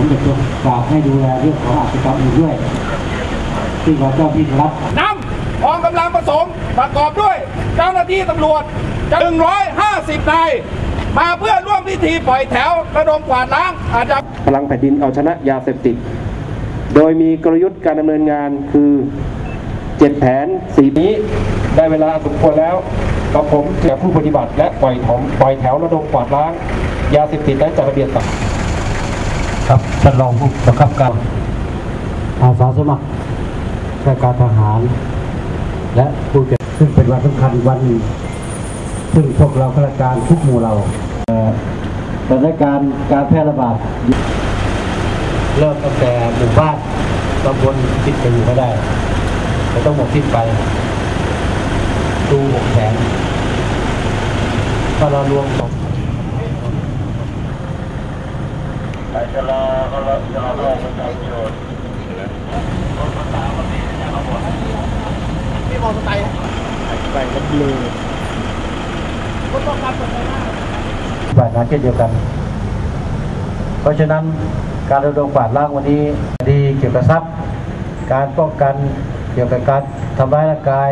ผมอยากจะฝากให้ดูแลเรื่องของอาชญากรรมอื่นด้วย ที่เราเจ้าที่รัฐนำกองกำลังผสมประกอบด้วย เจ้าหน้าที่ตำรวจ150นายมาเพื่อร่วมพิธีปล่อยแถวระดมกวาดล้างอาชญากรรมพลังแผ่นดินเอาชนะยาเสพติด โดยมีกลยุทธ์การดำเนินงานคือเจ็ดแผนสีนี้ได้เวลาสมควรแล้วกับผมเจ้าผู้ปฏิบัติและปล่อยถมปล่อยแถวระดมกวาดล้าง ยาเสพติดและจัดระเบียบต่าง ครับท่านรองผู้บังคับการอาสาสมัครราชการทหาร และผู้เกี่ยวซึ่งเป็นวันสำคัญวันซึ่งพวกเราข้าราชการทุกหมู่เราเอ่อสถานการณ์การแพร่ระบาดเริ่มตั้งแต่หมู่บ้านตำบลติดไปอยู่ไม่ได้จะต้องหมดสิ้นไปดูหกแสนถ้าเรารวมสอง ฝ่ายงานเช่นเดียวกัน เพราะฉะนั้นการระดมกวาดล้างวันนี้ดีเกี่ยวกับทรัพย์ การป้องกันเกี่ยวกับการทำร้ายร่างกาย